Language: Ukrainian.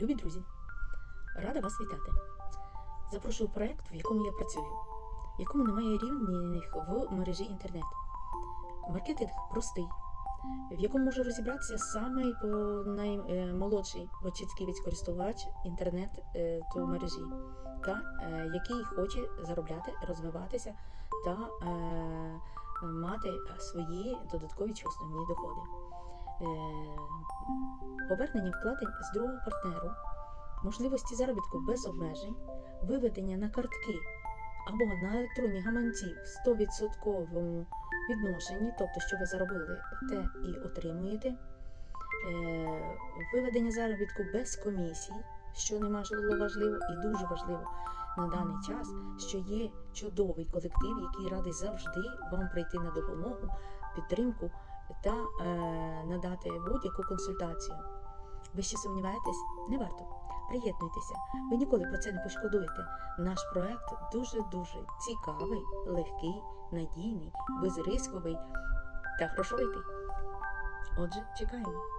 Любі друзі, рада вас вітати. Запрошую проект, в якому я працюю, в якому немає рівних в мережі інтернет. Маркетинг простий, в якому може розібратися саме наймолодший початківець користувач інтернет е, то мережі, та е, який хоче заробляти, розвиватися та е, мати свої додаткові чи основні доходи. Е, повернення вкладень з другого партнеру, можливості заробітку без обмежень, виведення на картки або на електронні гаманці в 100% відношенні, тобто, що ви заробили, те і отримуєте, Е, виведення заробітку без комісій, що немажливо важливо і дуже важливо на даний час, що є чудовий колектив, який радий завжди вам прийти на допомогу, підтримку та е, надати будь-яку консультацію. Ви ще сумніваєтесь? Не варто. Приєднуйтеся, ви ніколи про це не пошкодуєте. Наш проект дуже-дуже цікавий, легкий, надійний, безрисковий та грошовитий. Отже, чекаємо.